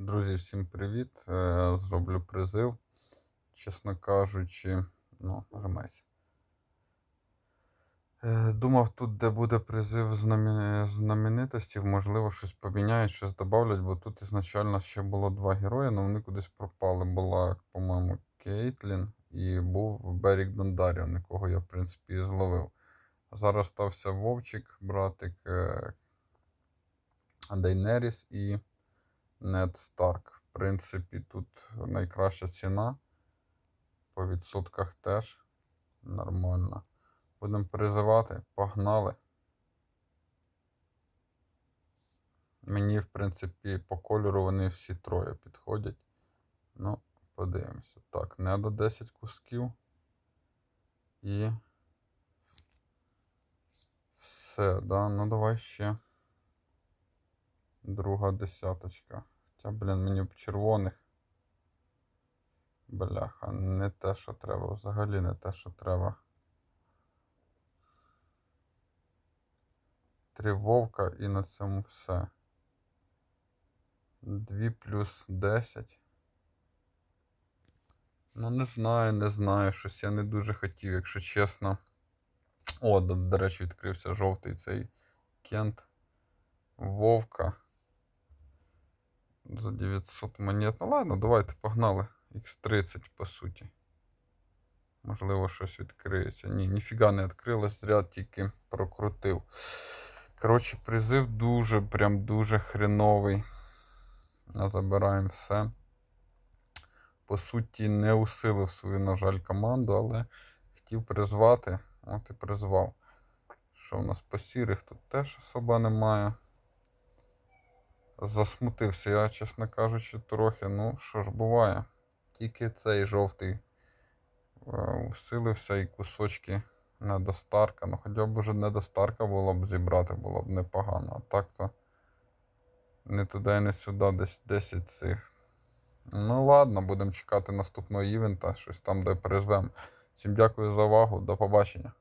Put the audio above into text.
Друзі, всім привіт! Е, Зроблю призив. Чесно кажучи, ну, нажимайся. Е, Думав, тут, де буде призив знамі- знаменитостів, можливо, щось поміняють, щось додавлять, бо тут ізначально ще було два герої, але вони кудись пропали. Була, по-моєму, Кейтлін і був Берік Дондаріон, якого я, в принципі, і зловив. Зараз стався Вовчик, братик е, Дейнеріс і Нед Старк. В принципі, тут найкраща ціна. По відсотках теж нормально. Будемо призивати. Погнали. Мені, в принципі, по кольору вони всі троє підходять. Ну, подивимося. Так, не до 10 кусків. І. Все, да. Ну давай ще. Друга десяточка. Хоча, блін, мені б червоних. Бляха, не те, що треба. Взагалі не те, що треба. Три вовка і на цьому все. 2 плюс 10. Ну, не знаю, не знаю. Щось я не дуже хотів, якщо чесно. О, до, до речі, відкрився жовтий цей кент. Вовка. За 900 монет. Ну ладно, давайте погнали. Х30 по суті. Можливо, щось відкриється. Ні, ніфіга не відкрилось, зря тільки прокрутив. Коротше, призив дуже, прям дуже хреновий. А Забираємо все. По суті, не усилив свою, на жаль, команду, але хотів призвати. От і призвав. Що в нас по сірих тут теж особа немає. Засмутився я, чесно кажучи, трохи. Ну, що ж буває. Тільки цей жовтий е, усилився і кусочки недостарка. Ну, хоча б вже недостарка було б зібрати, було б непогано. А так то не туди і не сюди, десь 10 цих. Ну ладно, будемо чекати наступного івента, щось там, де призвемо. Всім дякую за увагу, до побачення.